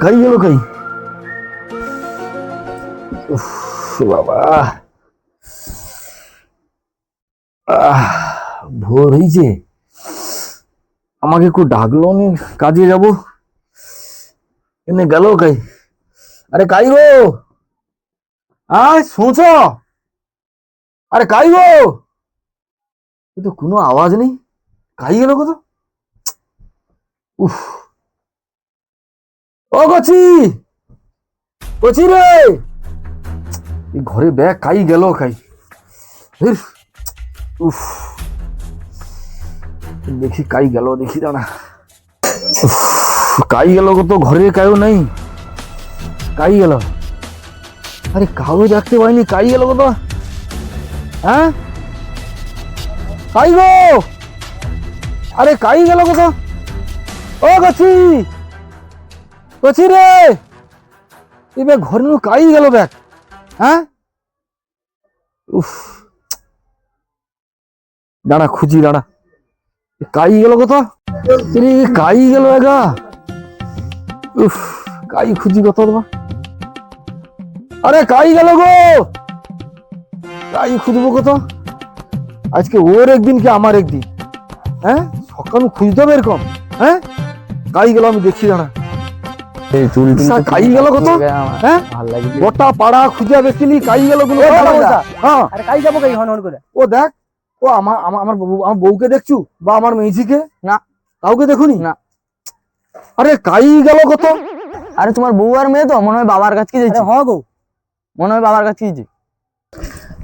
কাই গেল কাই বাবা আহ, ভোর হয়েছে আমাকে একটু ডাকলো নি কাজে যাব এনে গেল কাই আরে কাই গো আয় শুনছ আরে কাই গো? এ তো কোনো আওয়াজ নেই। কাই গেল কত উফ। ও গছি গছি রে! ঘরে ব্যাগ কাই গেল কাই? উফ। দেখি কাই গেল, দেখি দাঁড়া কাই গেল কত ঘরে কায়ও নেই। কাই গেল? আরে কাউ দেখতে পাইনি, কাই গেল কত হ্যাঁ? কাই গো? আরে কাই গেল কত ও গছি গছি রে! এই ঘর নু কাই গেল ব্যাগ? হ্যাঁ? উফ। দাঁড়া, খুঁজি, দাঁড়া। কাই গেল রে কাই গেল এগা উফ, কাই খুঁজি দেবা আরে কাই গেল গো? কাই খুঁজবো কত আজকে ওর একদিন কি আমার একদিন? হ্যাঁ? সকাল খুঁজতে হবে এরকম হ্যাঁ? কাই গেল আমি দেখি দাঁড়া। কাই গেল কত? হ্যাঁ? গোটা পাড়া খুঁজে দেখছিলি কাই গেলগুলো এ বাবা, বাবা। হ্যাঁ। কাই যাব কাই? হন হন করে। ও দেখ ও আমার আমার আমার বউকে দেখছু? বা আমার না। কাউকে দেখুনি? না। আরে কাই গেল কত আরে তোমার বউ আর মেয়ে তো? মনে হয় বাবার কাছে যাচ্ছে গো। মনে হয় বাবার কাছে যাচ্ছে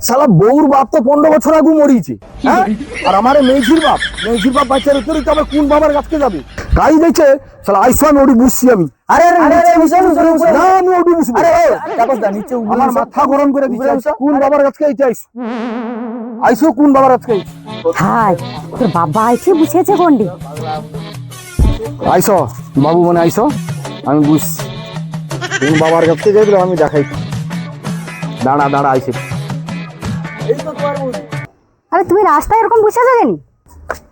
শালা বউর বাপ তো পনেরো বছর আগে মরিয়েছে হ্যাঁ? আর আমার মেঝির বাপ মেঝির বাপ বাচ্চার উত্তরে তো আবার কোন বাবার কাছকে যাবে? কাই দেখছে শালা আইসো আমি ওটি বুঝছি আমি। আরে। না আমি ওটি আমার মাথা গরম করে দিচ্ছে কোন বাবার কাছকে আইছে আইসো? আইসো কোন বাবার কাছকে হাই তোর বাবা বুঝেছে আইসো বাবু মানে আইসো আমি বুঝছি। কোন বাবার কাছকে যাইবে আমি দেখাই। দাঁড়া দাঁড়া আইসে। আরে তুমি রাস্তায় এরকম বসে আছো কেন?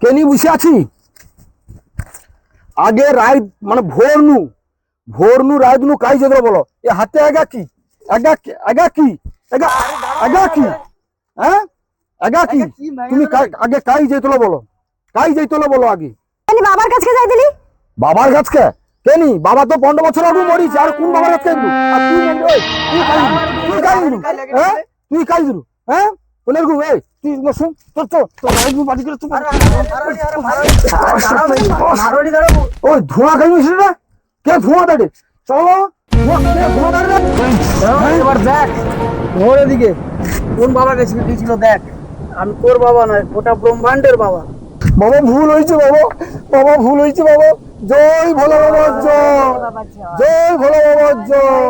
কেনি বসে আছি। আগে রায় মানে ভোর নু ভোর নু রায় নু কাই যেতে বলো? এ হাতে আগা কি? আগা কি- আগা কি? আগা আগা কি? হ্যাঁ? আগা কি? তুমি আগে কাই যেতলো বলো। কাই যেতলো বলো আগে। কেন বাবার কাছে যাই দিলি বাবার কাছকে? কেনি? বাবা তো পনেরো বছর আগে মরিছে। আর কোন বাবার কাছে আর তুই তুই কাই তুই কাই হ্যাঁ? তুই কাই হ্যাঁ? কোনের গু এই তুই শুন তোর তো তোর রাইট বাড়ি করে দাঁড়াবো ওই ধোঁয়া খাই মিশে না কে ধোঁয়া দাঁড়ে চলো কে ধোঁয়া দাঁড়ে এবার দেখ ওর এদিকে। কোন বাবা গেছিল দিয়েছিল দেখ। আমি তোর বাবা নয় গোটা ব্রহ্মাণ্ডের বাবা। বাবা ভুল হয়েছে বাবা। বাবা ভুল হয়েছে বাবা। জয় ভোলা বাবা জয়। জয় ভোলা বাবা জয়।